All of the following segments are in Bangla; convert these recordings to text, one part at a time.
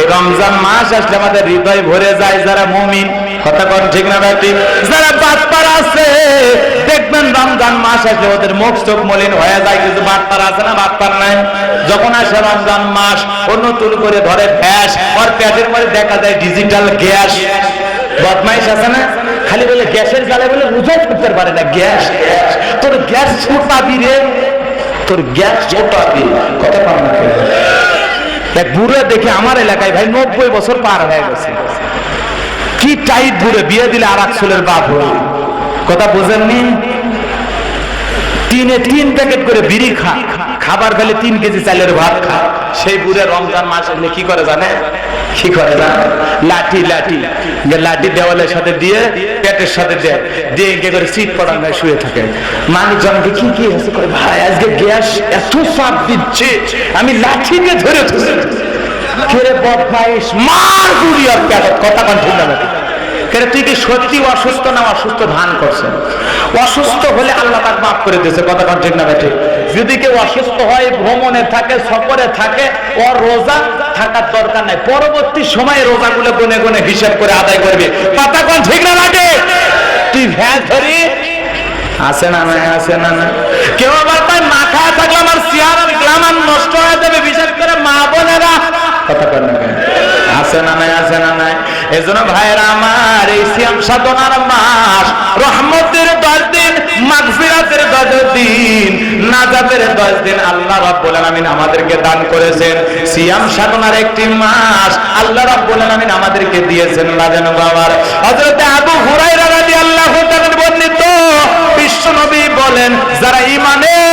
এই রমজান মাস আসলে আমাদের হৃদয় ভরে যায় যারা মুমিন। কথা কন ঠিক না ব্যাটি যারা বাটপার আছে, দেখবেন রমজান মাস আসলে ওদের মুখ চোখ মলিন হয়ে যায়, কিন্তু বাটপার আছে না বাটপার নাই? যখন আসে রমজান মাস, ও নতুন করে ধরে ভ্যাস ওর পেটের মধ্যে দেখা যায় ডিজিটাল গ্যাস। বদমাইশ আছে না? খালি বলে গ্যাসের জ্বালে বলে রোজাই করতে পারে না, গ্যাস। তোর গ্যাস ছোটাবি রে। তোর গ্যাস ছোটাবি। কথা পার না কেউ। এক বুড়া দেখে আমার এলাকায় ভাই নব্বই বছর পার হয়ে গেছে। কি টাইট বুড়ে, বিয়ে দিলে আর এক ছেলের বাপ হলাম কথা বোঝেননি? তিনে তিন প্যাকেট করে বিড়ি খা। খাবার খেলে তিন কেজি চালের ভাত খা। সেই বুড়ে রমজান মাস এলে কি করে জানে? কি করে জানে লাঠি লাঠি। লাঠি দেওয়ালের সাথে দিয়ে, পেটের সাথে দেয়, দিয়ে গে করে সিট পড়ানো শুয়ে থাকে। মানুষজনকে কি কি হয়েছে? করে ভাই, আজকে গ্যাস এত চাপ দিচ্ছে, আমি লাঠি দিয়ে ধরে ধরে কেরে বদমাইশ? মার বুড়ি আর কথা কন ঠিক না কেরে তুই কি সত্যি অসুস্থ না অসুস্থ অসুস্থ হলে আল্লাহ মাফ করে দিয়েছে ঠিক না যদি কেউ অসুস্থ হয়, ভ্রমণে থাকে, সফরে থাকে, ওর রোজা থাকার দরকার নাই। পরবর্তী সময়ে গুনে গুনে হিসাব করে আদায় করবে। কন ঠিক না লাগে তুই ভ্যাস ধরি? আছে না নাই, আছে না না কেউ আবার তাই মাথা থাকলে আমার চেয়ার গ্লামার নষ্ট হয়ে যাবে, বিশেষ করে মা বোনেরা। কথা না। কেন? আছে না নাই, আছে না নাই? এজন্য ভাইরা আমার এই সিয়াম সাধনার মাস, রহমতের দশ দিন, মাগফিরাতের দশ দিন, নাজাতের দশ দিন আল্লাহ রাব্বুল আলামিন আমাদেরকে দান করেছেন। সিয়াম সাধনার একটি মাস আল্লাহ রাব্বুল আলামিন আমাদেরকে দিয়েছেন বাজানো বাবার? হযরত আবু হুরায়রা রাদিয়াল্লাহু তাআলা বর্ণিত বিশ্ব নবী বলেন, যারা ইমানের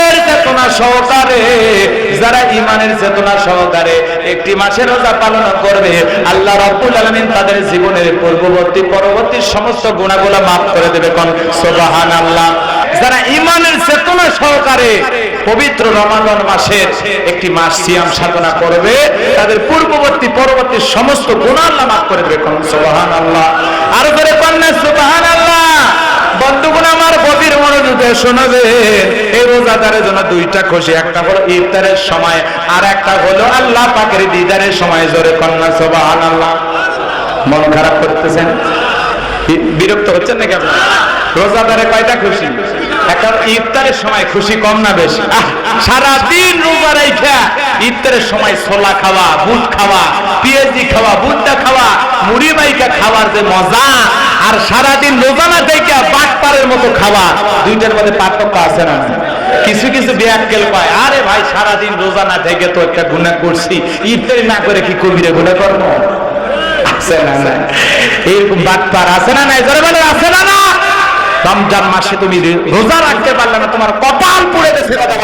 চেতনা সহকারে, যারা ইমানের চেতনা সহকারে একটি মাসের রোজা পালন করবে, আল্লাহ রাব্বুল আলামিন তাদের জীবনের পূর্ববর্তী, পরবর্তী সমস্ত গুণাগুলো মাফ করে দেবে কোন? সুবহানাল্লাহ। যারা ইমানের চেতনা সহকারে পবিত্র রমাদান মাসের একটি মাস সিয়াম সাধনা করবে, তাদের পূর্ববর্তী, পরবর্তী সমস্ত গুনাহ আল্লাহ মাফ করে দেবে কোন? সুবহানাল্লাহ। আর করে কন্যা সুবহানাল্লাহ। বন্ধুগণ, আমার গভীর মনোযোগে শোনাবে রোজাদারের জন্য দুইটা খুশি একটা হলো ইফতারের সময় আর একটা হলো আল্লাহ পাকের দিদারের সময়। জোরে কন্যা সোবাহান আল্লাহ মন খারাপ করতেছেন? বিরক্ত হচ্ছেন নাকি আপনার রোজাদারে কয়টা খুশি? একটা ইফতারের সময় খুশি কম না বেশি? আহ, সারাদিন রোজা রাইখা ইফতারের সময় ছোলা খাওয়া বুট খাওয়া পেঁয়াজি খাওয়া বুটটা খাওয়া মুড়ি বাইকা খাওয়ার যে মজা আর সারাদিন রোজা না দেখে বাটপারের মতো খাওয়া দুইটার মধ্যে পার্থক্য আছে না কিছু কিছু ব্যাককেল পায় আরে ভাই, সারাদিন রোজা না থেকে তো একটা গুণা করছি ইফতারি না করে কি কবিরে গুণা করব? আছে না না এরকম আছে না জোরে বলে আছে না না রমজান মাসে তুমি রোজা রাখতে পারলে না, তোমার কপাল গেছে, কথা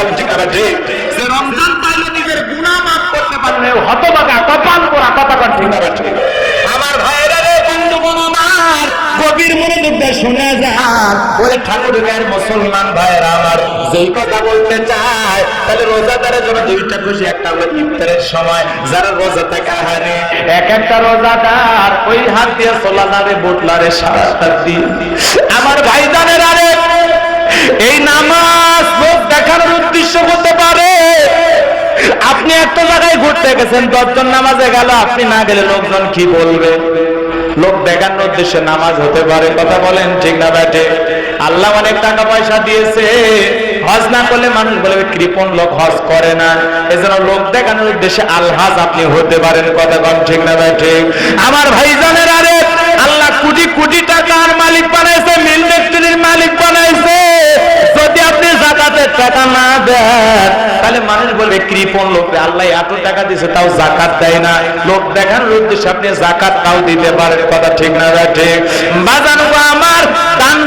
সে রমজান পাইলে নিজের গুনাহ মাফ করতে পারলে হতবাগা কপাল পোড়া, কথা আছে ঠিক আমার ভাইরা রে বন্ধুগণ আমার গভীর মনোযোগ দিয়ে শুনে যান ওরে ঠাকুরের মুসলমান ভাইরা আমার যেই কথা বলতে চায়, তাহলে রোজাদারের জন্য দুইটা খুশি, একটা হলো ইফতারের সময়, যারা রোজা থাকে আহারে। এক একটা রোজাদার ওই হাত দিয়ে সোলাদারে বুটলারে সারাটা দিন। আমার ভাইজানের আরে, এই নামাজ লোক দেখানোর উদ্দেশ্য হতে পারে। আপনি একটা জায়গায় ঘুরতে গেছেন, দশজন নামাজে গেল, আপনি না গেলে লোকজন কি বলবে? লোক দেখানোর উদ্দেশ্যে নামাজ হতে পারে, কথা বলেন ঠিক না ব্যাটে? আল্লাহ অনেক টাকা পয়সা দিয়েছে। হজ না করলে মানুষ বলে কৃপন লোক হজ করে না। এজন্য লোক দেখানোর উদ্দেশ্যে আলহাজ আপনি হতে পারেন, কথা বলেন ঠিক না ব্যাটে? আমার ভাইজানের আরে আল্লাহ কোটি কোটি টাকার মালিক বানাইছে মিল ফ্যাক্টরির মালিক বানাইছে যদি আপনি জাকাতের টাকা না দেন তাহলে মানুষ বলবে, কৃপণ লোক আল্লাহ এত টাকা দিছে, তাও জাকাত দেয় না। লোক উদ্দেশ্যে আপনি জাকাত তাও দিতে পারেন, কথা ঠিক না ঠিক? বাজানো আমার, দান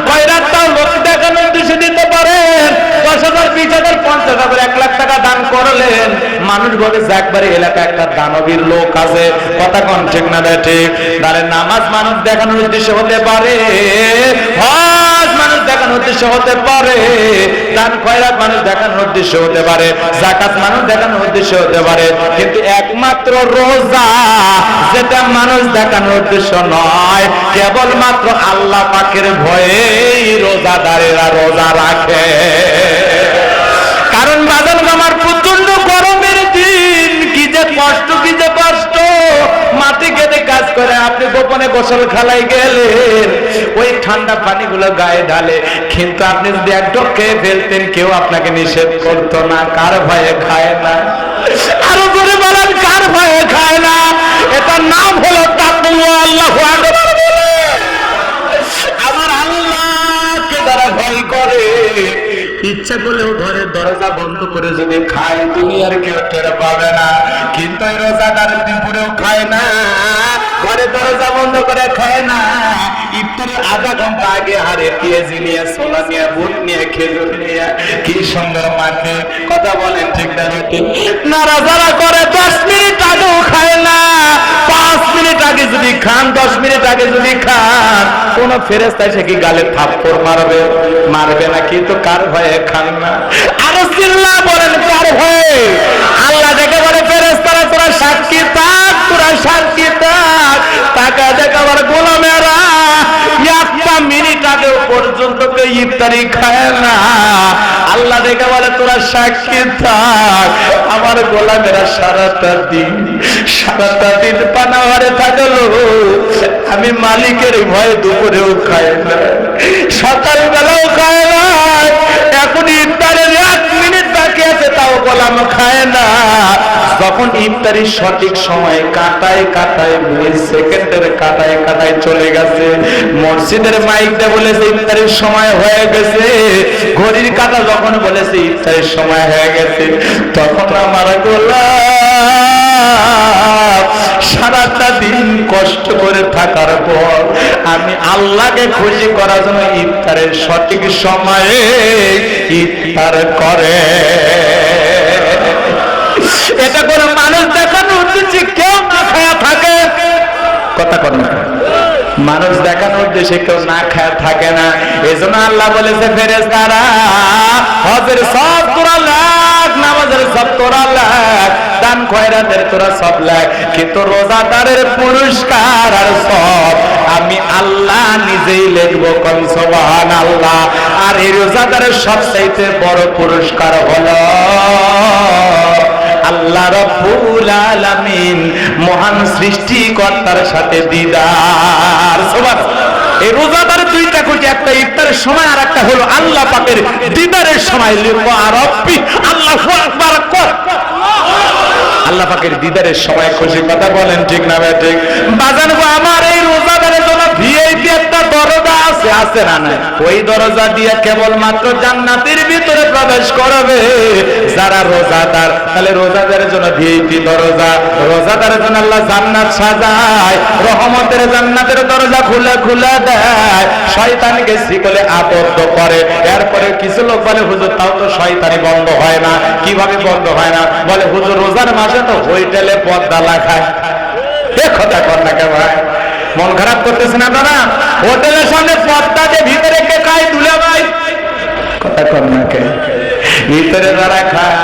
তাও লোক উদ্দেশ্যে দিতে পারেন। দশ হাজার, বিশ হাজার, পঞ্চাশ হাজার, এক লাখ টাকা দান করলেন। মানুষ বলে একবারে এলাকা একটা দানবীর লোক আছে। কথা কন ঠিক না ঠিক? তাহলে নামাজ মানুষ দেখানোর উদ্দেশ্যে হতে পারে। দেখানোর উদ্দেশ্য হতে পারে, দান খয়রাত মানুষ দেখানোর উদ্দেশ্য হতে পারে জাকাত মানুষ দেখানোর উদ্দেশ্য হতে পারে, কিন্তু একমাত্র রোজা যেটা মানুষ দেখানোর উদ্দেশ্য নয়, কেবলমাত্র আল্লাহ রোজাদারেরা রোজা রাখে। কারণ বাদল আমার প্রচণ্ড গরমের দিন, কি যে কষ্ট, কি যে আপনি গোপনে গোসল খালাই গেলেন। ওই ঠান্ডা পানিগুলো গায়ে ঢালে। কিন্তু আপনি যদি এক খেয়ে ফেলতেন, কেউ আপনাকে নিষেধ করতো না, কার ভয়ে খায় না? আরও করে বলেন, কার ভয়ে খায় না? এটার নাম হলো আল্লাহু করে, ইচ্ছা করলেও ঘরের দরজা বন্ধ করে যদি খায়, দুনিয়ার কেউ টের পাবে না। কিন্তু রোজাদার দুপুরেও খায় না। ঘরে দরজা বন্ধ করে খায় না। ইফতারের আধা ঘণ্টা আগে হারে পেঁয়াজি নিয়ে সোলা নিয়ে, বুট নিয়ে, খেজুর নিয়ে, কি সুন্দর মাঠে কথা বলেন ঠিক না ঠিক? নাড়াচাড়া করে দশ মিনিট আগেও খায় না। পাঁচ মিনিট আগে যদি খান, দশ মিনিট আগে যদি খান, কোন ফেরেস্তা এসে কি গালে থাপ্পড় মারবে? মারবে না, কিন্তু কার ভয়ে খান না? আরও চিল্লা বলেন, কার ভয়ে? আল্লাহ দেখে বলে, তোরা সাক্ষী থাক। আমার গোলামেরা সারাটা দিন সারাটা দিন পানাহারে থাকল। আমি মালিকের ভয়ে দুপুরেও খায় না। সকালবেলাও খায় না এখন ইফতারের এক মিনিট বাকি আছে তাও গোলাম খায় না। যখন ইফতারির সঠিক সময় কাটায় কাটায় সেকেন্ডের কাটায় কাটায় চলে গেছে, মসজিদের মাইকটা বলেছে ইফতারির সময় হয়ে গেছে। ঘড়ির কাটা যখন বলেছে ইফতারির সময় হয়ে গেছে, তখন আমার গোলাপ সারাটা দিন কষ্ট করে থাকার পর আমি আল্লাহকে খুশি করার জন্য ইফতারের সঠিক সময়ে ইফতার করে। এটা কোনো মানুষ দেখানো উদ্দেশ্যে কেউ না খায়া থাকে। কথা কর না। মানুষ দেখানোর উদ্দেশ্যে কেউ না খায়া থাকে না। এই জন্য আল্লাহ বলেছে ফেরেস তারা হজের সব তোরা নামাজের সব তোরা লাখ দান খয়রাতের তোরা সব লাখ কিন্তু রোজাদারের পুরস্কার আর সব আমি আল্লাহ নিজেই লিখব কোন আল্লাহ আর এই রোজাদারের বড় পুরস্কার হলো আল্লাহ মহান সৃষ্টিকর্তার সাথে দিদার। সবার এই রোজাদার দুইটা কোটি একটা ইফতারের সময় আর একটা হলো আল্লাহ পাকের দিদারের সময়। লিখব আর আল্লাহ আকবার আল্লাহ পাকের দিদারের সময় খুশি কথা বলেন ঠিক না ঠিক। বাজানবো আমার এই রোজাদারের জন্য ভিআইপি একটা দরজা আছে না না ওই দরজা দিয়ে কেবল মাত্র জান্নাতের ভিতরে প্রবেশ করবে। যারা রোজাদার, তাহলে রোজাদারের জন্য ভিআইপি দরজা, রোজাদারের জন্য আল্লাহ জান্নাত সাজায়, রহমতের জান্নাতের দরজা খুলে খুলে দেয়। শয়তানকে শিকলে আবদ্ধ করে। এরপরে কিছু লোক বলে, হুজুর, তাও তো শয়তানি বন্ধ হয় না। কীভাবে বন্ধ হয় না? বলে, হুজুর, রোজার মাসে তো হোটেলে পর্দা লাগায়। কথা কর না কে ভাই। মন খারাপ করতেছেন আপনারা হোটেলের সামনে পর্দা যে ভিতরে কে খায় তুলে ভাই। কথা কর না কে? ভিতরে যারা খায়,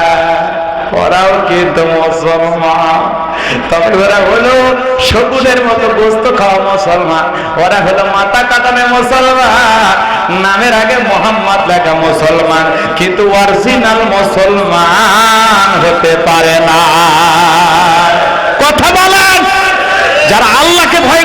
ওরাও কিন্তু মুসলমান। তবে ওরা হলো মতো গোস্ত খাওয়া মুসলমান। ওরা হলো মাথা কাটানো মুসলমান। নামের আগে মোহাম্মদ লেখা মুসলমান, কিন্তু অরিজিনাল মুসলমান হতে পারে না। কথা বলেন, যারা আল্লাহকে ভয়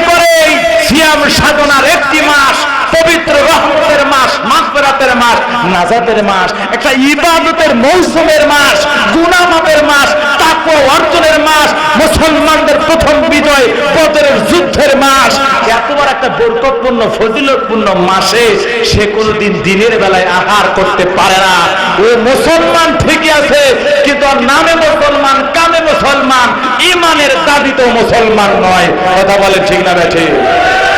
সিয়াম সাধনার একটি মাস, পবিত্র রহমতের মাস, মাগফিরাতের মাস, নাজাতের মাস, একটা ইবাদতের মৌসুমের মাস গুনামাপের মাস, তাকওয়া অর্জনের মাস, মুসলমানদের প্রথম বিজয়, বদরের যুদ্ধের মাস। এতবার একটা বরকতপূর্ণ, ফজিলতপূর্ণ মাসে সে কোনোদিন দিনের বেলায় আহার করতে পারে না। ও মুসলমান ঠিকই আছে, কিন্তু নামে মুসলমান কামে মুসলমান, ইমানের দাবিতেও মুসলমান নয়। কথা বলে ঠিক না বেঠে?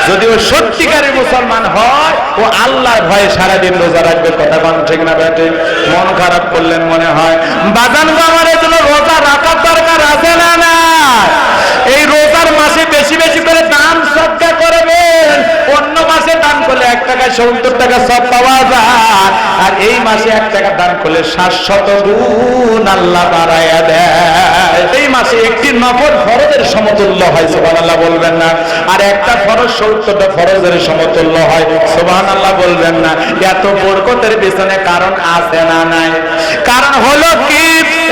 যদি ও সত্যিকারের মুসলমান হয়, ও আল্লাহর ভয়ে সারাদিন রোজা রাখবে, কথা বলেন ঠিক না বেটে মন খারাপ করলেন মনে হয়। বাজান আমার জন্য রোজা রাখার দরকার আছে না না এই রোজার মাসে বেশি বেশি করে দান সৎকার করবেন। অন্য মাসে দান করলে এক টাকায় সত্তর টাকা সব পাওয়া যায়। এই মাসে এক টাকা দান করলে সাতশত গুণ আল্লাহ বাড়াইয়া দেয়। এই মাসে একটি নফল ফরজের সমতুল্য হয় সোবান আল্লাহ বলবেন না। আর একটা ফরজ সত্তরটা ফরজের সমতুল্য হয় সোবান আল্লাহ বলবেন না। এত বরকতের পিছনে কারণ আছে না নাই? কারণ হলো কি?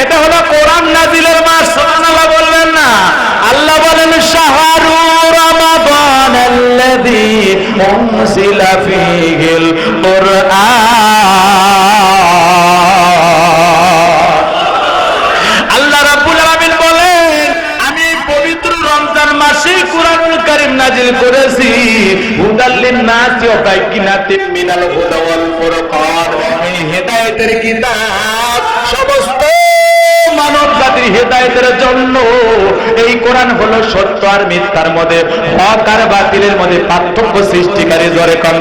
এটা হলো কোরআন নাজিলের মাস সোবান আল্লাহ বলবেন না। আল্লাহ বলেন, শাহরু রমাদান উনসিলা ফিহিল কুরআন। নাজিল করেছি। হুদাল্লিন নাসি ওয়া বাইকিনাতিন মিনাল হুদা ওয়াল ফুরকান। এই হেদায়েতের কিতাব সমস্ত মানব জাতির হেদায়েতের জন্য। এই কোরআন হলো সত্য আর মিথ্যার মধ্যে। হক আর বাতিলের মধ্যে পার্থক্য সৃষ্টিকারী জোরে কম